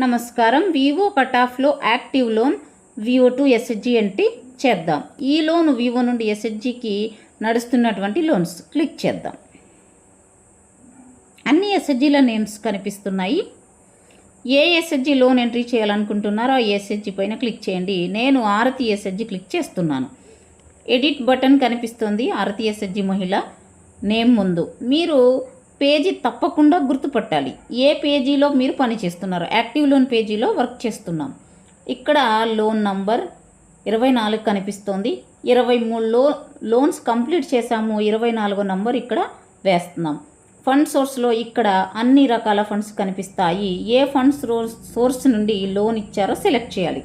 నమస్కారం. Vivo కటాఫ్లో active loan V O to SHG entry చేద్దాం. ఈ లోన్ వివో నుండి ఎస్హెచ్జికి నడుస్తున్నటువంటి లోన్స్ క్లిక్ చేద్దాం. అన్ని ఎస్హెచ్జిల నేమ్స్ కనిపిస్తున్నాయి. ఏ ఎస్హెచ్జి లోన్ ఎంట్రీ చేయాలనుకుంటున్నారో ఆ ఎస్హెచ్జి పైన క్లిక్ చేయండి. నేను ఆరతి ఎస్హెచ్జి క్లిక్ చేస్తున్నాను. ఎడిట్ బటన్ కనిపిస్తుంది. ఆరతి ఎస్హెచ్జి మహిళ నేమ్ ముందు. మీరు పేజీ తప్పకుండా గుర్తుపట్టాలి. ఏ పేజీలో మీరు పని చేస్తున్నారు యాక్టివ్ లోన్ పేజీలో వర్క్ చేస్తున్నాం. ఇక్కడ లోన్ నంబర్ ఇరవై నాలుగు కనిపిస్తోంది. ఇరవై మూడులో లోన్స్ కంప్లీట్ చేశాము. ఇరవై నాలుగో నంబర్ ఇక్కడ వేస్తున్నాం. ఫండ్ సోర్స్లో ఇక్కడ అన్ని రకాల ఫండ్స్ కనిపిస్తాయి. ఏ ఫండ్స్ సోర్స్ నుండి లోన్ ఇచ్చారో సెలెక్ట్ చేయాలి.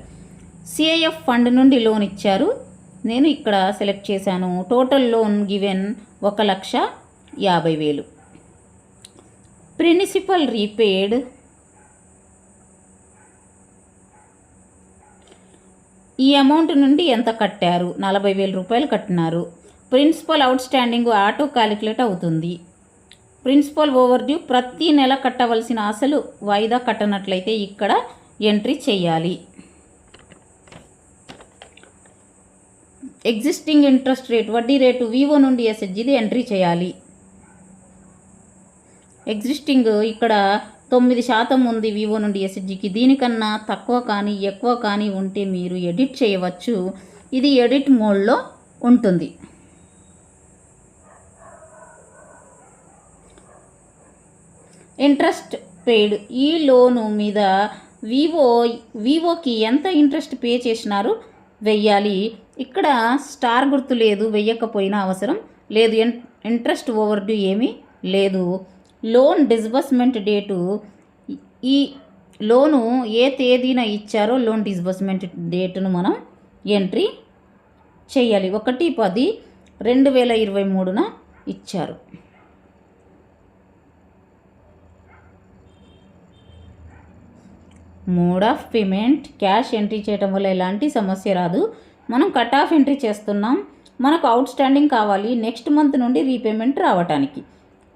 సిఐఎఫ్ ఫండ్ నుండి లోన్ ఇచ్చారు. నేను ఇక్కడ సెలెక్ట్ చేశాను. టోటల్ లోన్ గివెన్ ఒక లక్ష యాభై వేలు. ప్రిన్సిపల్ రీపేడ్ ఈ అమౌంట్ నుండి ఎంత కట్టారు? నలభై వేల రూపాయలు కట్టినారు. Principal outstanding auto calculate అవుతుంది. ప్రిన్సిపల్ ఓవర్ డ్యూ ప్రతి నెల కట్టవలసిన అసలు వాయిదా కట్టనట్లయితే ఇక్కడ ఎంట్రీ చేయాలి. ఎగ్జిస్టింగ్ ఇంట్రెస్ట్ రేట్ వడ్డీ రేటు వివో నుండి ఎస్హెచ్జిది ఎంట్రీ చేయాలి. ఎగ్జిస్టింగ్ ఇక్కడ తొమ్మిది శాతం ఉంది వివో నుండి ఎస్జికి దీనికన్నా తక్కువ కానీ ఎక్కువ కానీ ఉంటే మీరు ఎడిట్ చేయవచ్చు. ఇది ఎడిట్ మోడ్లో ఉంటుంది. ఇంట్రెస్ట్ పేడ్ ఈ లోను మీద వివో వివోకి ఎంత ఇంట్రెస్ట్ పే చేసినారు? వెయ్యాలి. ఇక్కడ స్టార్ గుర్తు లేదు వెయ్యకపోయినా అవసరం లేదు. ఇంట్రెస్ట్ ఓవర్ డ్యూ ఏమీ లేదు. లోన్ డిస్బర్స్మెంట్ డేటు ఈ లోను ఏ తేదీన ఇచ్చారో లోన్ డిస్బర్స్మెంట్ డేటును మనం ఎంట్రీ చేయాలి. ఒకటి పది రెండు వేల ఇరవై మూడున ఇచ్చారు. Mode of payment cash entry చేయడం వల్ల ఎలాంటి సమస్య రాదు. మనం కట్ ఆఫ్ ఎంట్రీ చేస్తున్నాం. మనకు అవుట్ స్టాండింగ్ కావాలి. నెక్స్ట్ మంత్ నుండి రీపేమెంట్ రావటానికి.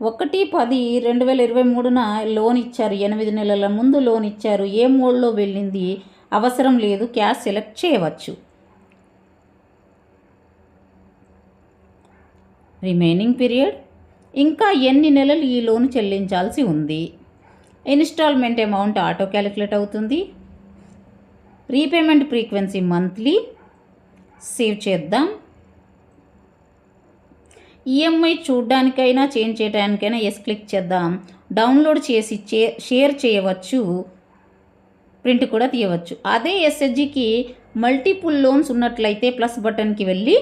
ఒకటి పది రెండు వేల ఇరవై మూడున లోన్ ఇచ్చారు. ఎనిమిది నెలల ముందు లోన్ ఇచ్చారు. ఏ మోడ్లో వెళ్ళింది? అవసరం లేదు. క్యాష్ సెలెక్ట్ చేయవచ్చు. Remaining period? ఇంకా ఎన్ని నెలలు ఈ లోన్ చెల్లించాల్సి ఉంది? ఇన్స్టాల్మెంట్ అమౌంట్ ఆటో క్యాలిక్యులేట్ అవుతుంది. రీపేమెంట్ ఫ్రీక్వెన్సీ మంత్లీ సేవ్ చేద్దాం. ఈఎంఐ చూడడానికైనా చేంజ్ చేయడానికైనా ఎస్ క్లిక్ చేద్దాం. డౌన్లోడ్ చేసి చే షేర్ చేయవచ్చు. ప్రింట్ కూడా తీయవచ్చు. అదే ఎస్హెచ్జికి మల్టిపుల్ లోన్స్ ఉన్నట్లయితే ప్లస్ బటన్కి వెళ్ళి